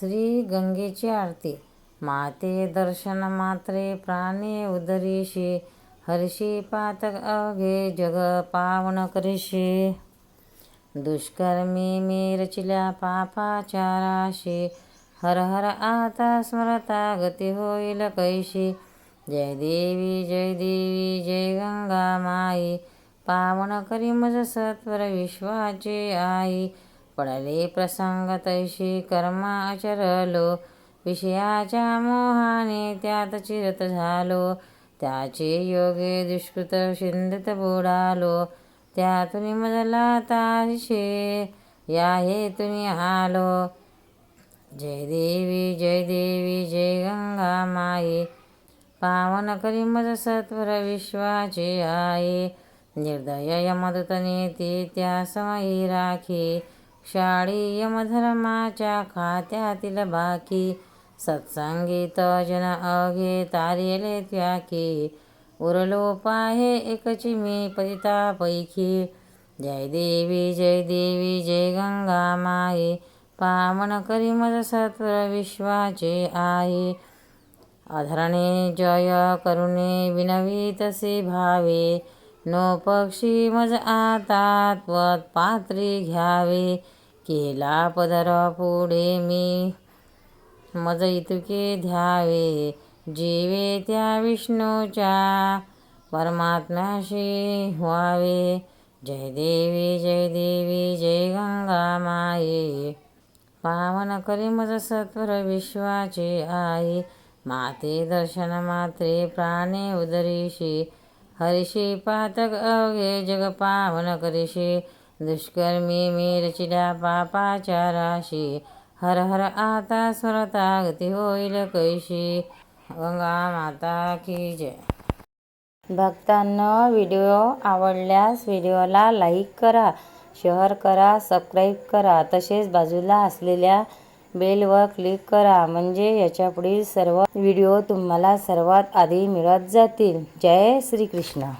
श्री गंगेची आरती. माते दर्शन मात्रे प्राणे उदरीशी हर्षी पातक अवघे जग पावन करीशी दुष्कर्मी मी रचिल्या पापाचाराशी हर हर आता स्मरता गती होईल कैशी. जय देवी जय देवी जय गंगा माई पावन करी मज सत्वर विश्वाचे आई. पडले प्रसंग तैशी कर्म आचरलो विषयाच्या मोहाने त्यात चिरत झालो. त्याचे योगे दुष्कृत शिंदत बुडालो. त्यातून मजला ताशे या हे तुम्ही आलो. जय देवी जय देवी जय गंगा माई पावन करी मज सत्वर विश्वाचे आई निर्दय मदतने ती त्या समयी राखी. शाळी धर्माच्या खात्यातील बाकी सत्संगीत जन अघे तारेले त्याकी उरलो पाहे एकची मी पतितापैकी. जय देवी जय देवी जय गंगा माई. पावन करी मज सत्र विश्वाचे आई. अधरणे जय करुणे विनवी तसे भावे. नो पक्षी मज आता त्वत पात्री घ्यावे. केला पदरा पुढे मी. मज इतके ध्यावे जीवे त्या विष्णूच्या. परमात्म्याशी व्हावे. जय देवी जय देवी जय गंगा माये. पावन करी मज सत्वर विश्वाचे आई माते दर्शन मात्रे प्राणे उदरीशी. हरिषी पातक अवघे जग पावन करीशी. दुष्कर्मी मी रचिला पापाच्या राशी. हर हर आता स्वरता गती होईल कैशी. गंगा माता की जय. भक्तांना व्हिडिओ आवडल्यास व्हिडिओला लाईक करा शेअर करा सबस्क्राईब करा. तसेच बाजूला असलेल्या बेलवर क्लिक करा म्हणजे याच्यापुढील सर्व व्हिडिओ तुम्हाला सर्वात आधी मिळत जातील. जय श्रीकृष्ण.